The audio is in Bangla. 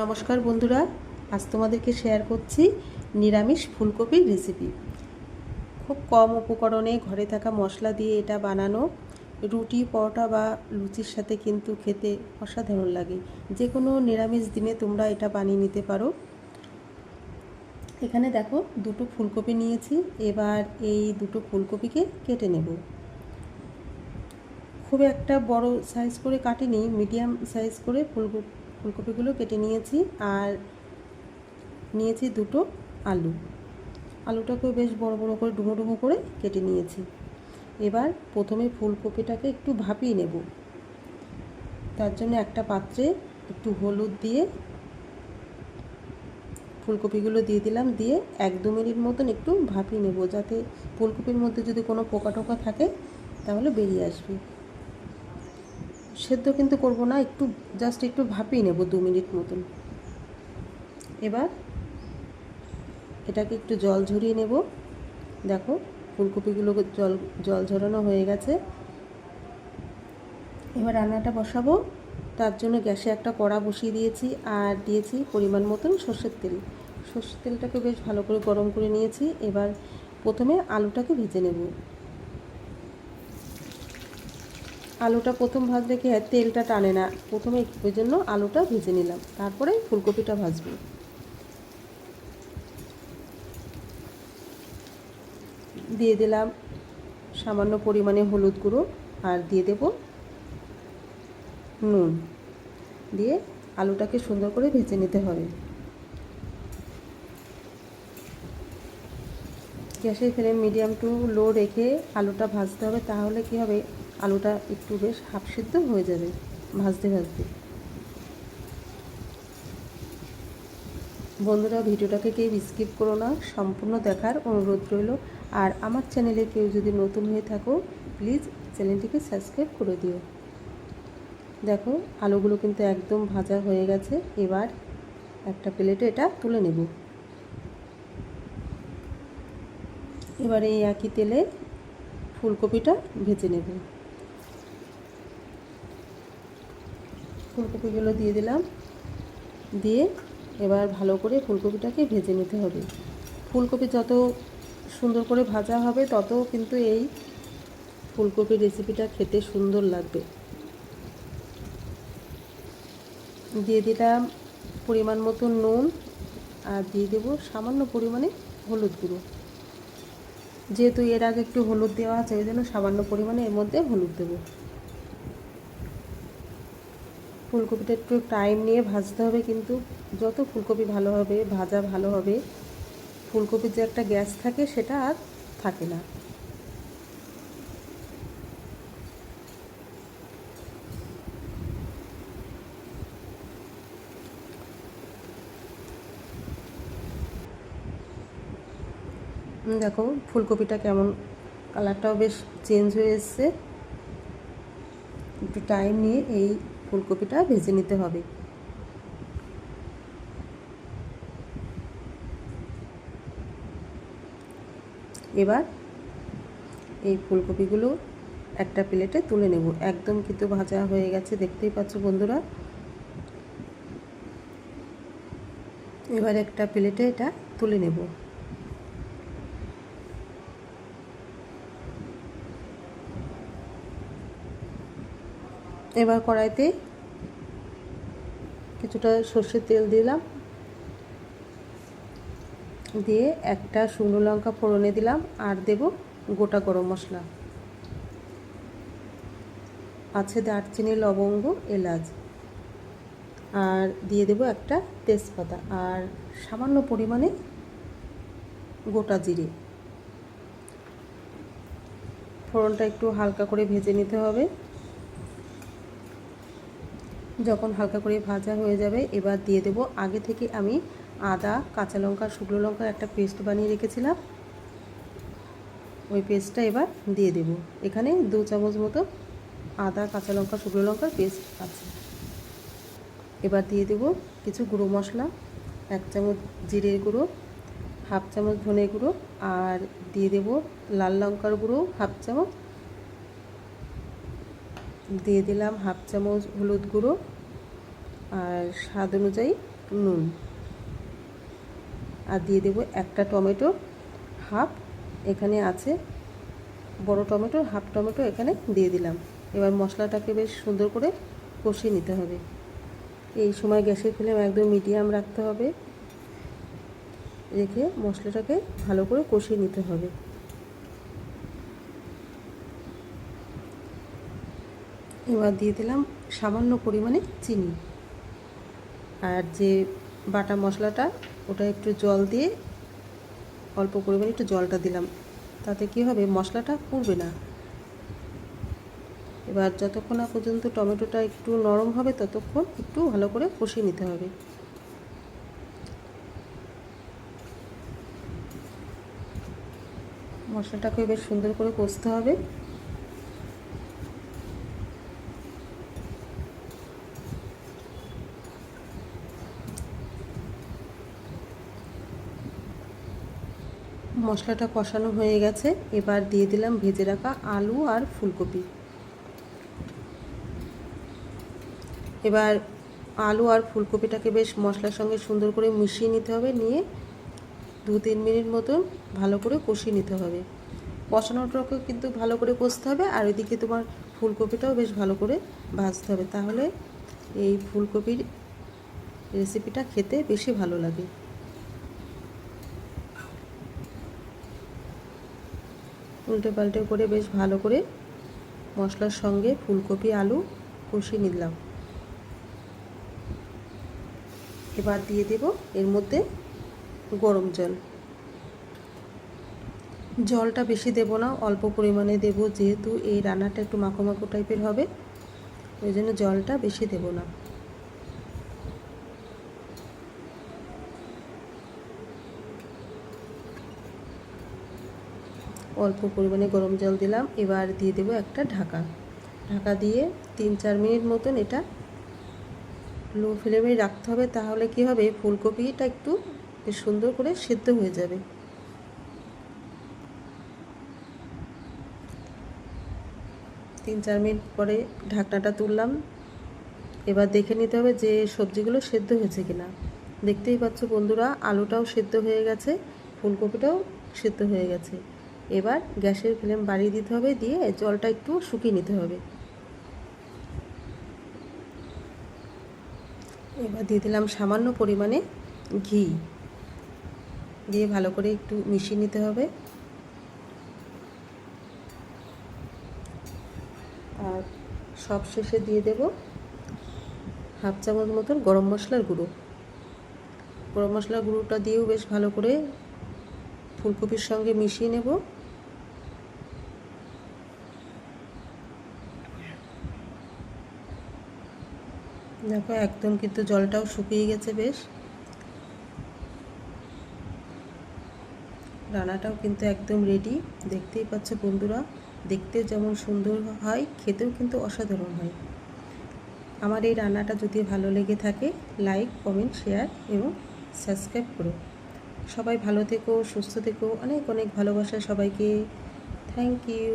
নমস্কার বন্ধুরা, আজ তোমাদেরকে শেয়ার করছি নিরামিষ ফুলকপির রেসিপি খুব কম উপকরণে ঘরে থাকা মশলা দিয়ে এটা বানানো, রুটি, পরোটা বা লুচির সাথে কিন্তু খেতে অসাধারণ লাগে। যে কোনো নিরামিষ দিনে তোমরা এটা বানিয়ে নিতে পারো। এখানে দেখো, দুটো ফুলকপি নিয়েছি, এবার এই দুটো ফুলকপিকে কেটে নেব। খুব একটা বড় সাইজ করে কাটিনি মিডিয়াম সাইজ করে ফুলকপি ফুলকপিগুলো কেটে নিয়েছি আর নিয়েছি দুটো আলু। আলুটাকেও বেশ বড় বড় করে ডুমো ডুমো করে কেটে নিয়েছি। এবার প্রথমে ফুলকপিটাকে একটু ভাপিয়ে নেব। তার জন্য একটা পাত্রে একটু হলুদ দিয়ে ফুলকপিগুলো দিয়ে দিলাম, দিয়ে এক দু মিনিট মতন একটু ভাপিয়ে নেব যাতে ফুলকপির মধ্যে যদি কোনো পোকা টোকা থাকে তাহলে বেরিয়ে আসবে। সেদ্ধ কিন্তু করব না, একটু জাস্ট একটু ভাপিয়ে নেব দু মিনিট মতন। এবার এটাকে একটু জল ঝরিয়ে নেব। দেখো, ফুলকপিগুলো জল জল ঝরানো হয়ে গেছে। এবার রান্নাটা বসাবো। তার জন্য গ্যাসে একটা কড়া বসিয়ে দিয়েছি আর দিয়েছি পরিমাণ মতন সর্ষের তেল। সর্ষের তেলটাকে বেশ ভালো করে গরম করে নিয়েছি। এবার প্রথমে আলুটাকে ভেজে নেব। আলুটা প্রথম ভাজলে কি হয়, তেলটা টানে না। প্রথমে ওই জন্য আলুটা ভেজে নিলাম। তারপরে ফুলকপিটা ভাজবো। দিয়ে দিলাম সামান্য পরিমাণে হলুদ গুঁড়ো আর দিয়ে দেব নুন। দিয়ে আলুটাকে সুন্দর করে ভেজে নিতে হবে। গ্যাসের ফ্লেম মিডিয়াম টু লো রেখে আলুটা ভাজতে হবে, তাহলে কি হবে? আলুটা একটু বেশ হাফ সিদ্ধ হয়ে যাবে ভাজতে ভাজতে। বন্ধুরা, ভিডিওটাকে কেউ স্কিপ করো না, সম্পূর্ণ দেখার অনুরোধ রইল। আর আমার চ্যানেলে কেউ যদি নতুন হয়ে থাকো প্লিজ চ্যানেলটিকে সাবস্ক্রাইব করে দিও। দেখো, আলুগুলো কিন্তু একদম ভাজা হয়ে গেছে। এবার একটা প্লেটে এটা তুলে নেব। এবার এই একই তেলে ফুলকপিটা ভেজে নেব। ফুলকপিগুলো দিয়ে দিলাম। দিয়ে এবার ভালো করে ফুলকপিটাকে ভেজে নিতে হবে। ফুলকপি যত সুন্দর করে ভাজা হবে, তত কিন্তু এই ফুলকপির রেসিপিটা খেতে সুন্দর লাগবে। দিয়ে দিলাম পরিমাণ মতো নুন আর দিয়ে দেবো সামান্য পরিমাণে হলুদ গুঁড়ো। যেহেতু এর আগে একটু হলুদ দেওয়া আছে, ওই জন্য সামান্য পরিমাণে এর মধ্যে হলুদ দেবো। ফুলকপিটা একটু টাইম নিয়ে ভাজতে হবে কিন্তু, যত ফুলকপি ভালো হবে, ভাজা ভালো হবে, ফুলকপির যে একটা গ্যাস থাকে সেটা আর থাকে না। দেখো, ফুলকপিটা কেমন কালারটাও বেশ চেঞ্জ হয়ে এসছে। একটু টাইম নিয়ে এই ফুলকপিটা ভেজে নিতে হবে। এবার এই ফুলকপিগুলো একটা প্লেটে তুলে নেব। একদম কিন্তু ভাজা হয়ে গেছে, দেখতেই পাচ্ছ বন্ধুরা। এবার একটা প্লেটে এটা তুলে নেব। এবার কড়াইতে কিছুটা সর্ষের তেল দিলাম। দিয়ে একটা শুকনো লঙ্কা ফোড়নে দিলাম আর দেব গোটা গরম মশলা। আছে দারচিনি লবঙ্গ, এলাচ। আর দিয়ে দেব একটা তেজপাতা আর সামান্য পরিমাণে গোটা জিরে। ফোড়নটা একটু হালকা করে ভেজে নিতে হবে। যখন হালকা করে ভাজা হয়ে যাবে, এবার দিয়ে দেব। আগে থেকে আমি আদা, কাঁচা লঙ্কা, শুকনো লঙ্কার একটা পেস্ট বানিয়ে রেখেছিলাম। ওই পেস্টটা এবার দিয়ে দেব। এখানে দু চামচ মতো আদা, কাঁচা লঙ্কা, শুকনো লঙ্কার পেস্ট আছে। এবার দিয়ে দেব কিছু গুঁড়ো মশলা, এক চামচ জিরের গুঁড়ো, হাফ চামচ ধনে গুঁড়ো, আর দিয়ে দেব লাল লঙ্কার গুঁড়ো, হাফ চামচ। দিয়ে দিলাম হাফ চামচ হলুদ গুঁড়ো আর স্বাদ অনুযায়ী নুন। আর দিয়ে দেবো একটা টমেটো, হাফ, এখানে আছে বড় টমেটো, হাফ টমেটো এখানে দিয়ে দিলাম। এবার মশলাটাকে বেশ সুন্দর করে কষিয়ে নিতে হবে। এই সময় গ্যাসের ফ্লেম একদম মিডিয়াম রাখতে হবে। রেখে মশলাটাকে ভালো করে কষিয়ে নিতে হবে। এবার দিয়ে দিলাম সামান্য পরিমাণে চিনি। আর যে বাটা মশলাটা, ওটা একটু জল দিয়ে অল্প পরিমাণে একটু জলটা দিলাম। তাতে কি হবে? মশলাটা পুড়বে না। এবার যতক্ষণ না পর্যন্ত টমেটোটা একটু নরম হবে, ততক্ষণ একটু ভালো করে কষিয়ে নিতে হবে। মশলাটাকে বেশ সুন্দর করে কষতে হবে। মশলাটা কষানো হয়ে গেছে। এবার দিয়ে দিলাম ভেজে রাখা আলু আর ফুলকপি। এবার আলু আর ফুলকপিটাকে বেশ মশলার সঙ্গে সুন্দর করে মিশিয়ে নিতে হবে। নিয়ে দু তিন মিনিট মতো ভালো করে কষিয়ে নিতে হবে। কষানোটাকে কিন্তু ভালো করে কষতে হবে। আর ওইদিকে তোমার ফুলকপিটাও বেশ ভালো করে ভাজতে হবে। তাহলে এই ফুলকপির রেসিপিটা খেতে বেশি ভালো লাগে। উল্টে পাল্টে করে বেশ ভালো করে মশলার সঙ্গে ফুলকপি, আলু কষিয়ে নিলাম। এবার দিয়ে দেব এর মধ্যে গরম জল। জলটা বেশি দেব না, অল্প পরিমাণে দেব, যেহেতু এই রান্নাটা একটু মাখো মাখো টাইপের হবে, ওই জন্য জলটা বেশি দেব না। অল্প পরিমাণে গরম জল দিলাম। এবার দিয়ে দেবো একটা ঢাকা। ঢাকা দিয়ে তিন চার মিনিট মতন এটা লো ফ্লেমে রাখতে হবে, তাহলে কি হবে? ফুলকপিটা একটু সুন্দর করে সেদ্ধ হয়ে যাবে। তিন চার মিনিট পরে ঢাকনাটা তুললাম। এবার দেখে নিতে হবে যে সবজিগুলো সেদ্ধ হয়েছে কিনা। দেখতেই পাচ্ছ বন্ধুরা, আলুটাও সেদ্ধ হয়ে গেছে, ফুলকপিটাও সেদ্ধ হয়ে গেছে। এবার গ্যাসের ফ্লেম বাড়িয়ে দিতে হবে, দিয়ে জলটা একটু শুকিয়ে নিতে হবে। এবার দিয়ে দিলাম সামান্য পরিমাণে ঘি। দিয়ে ভালো করে একটু মিশিয়ে নিতে হবে। আর সব শেষে দিয়ে দেব হাফ চামচ মতন গরম মশলার গুঁড়ো। গরম মশলার গুঁড়োটা দিয়েও বেশ ভালো করে ফুলকপির সঙ্গে মিশিয়ে নেব। দেখো, একদম কিন্তু জলটাও শুকিয়ে গেছে বেশ। রান্নাটাও কিন্তু একদম রেডি দেখতেই পাচ্ছ বন্ধুরা, দেখতে যেমন সুন্দর হয়, খেতেও কিন্তু অসাধারণ হয়। আমার এই রান্নাটা যদি ভালো লেগে থাকে লাইক কমেন্ট শেয়ার এবং সাবস্ক্রাইব করো। সবাই ভালো থেকো, সুস্থ থেকো, অনেক অনেক ভালোবাসা সবাইকে। Thank you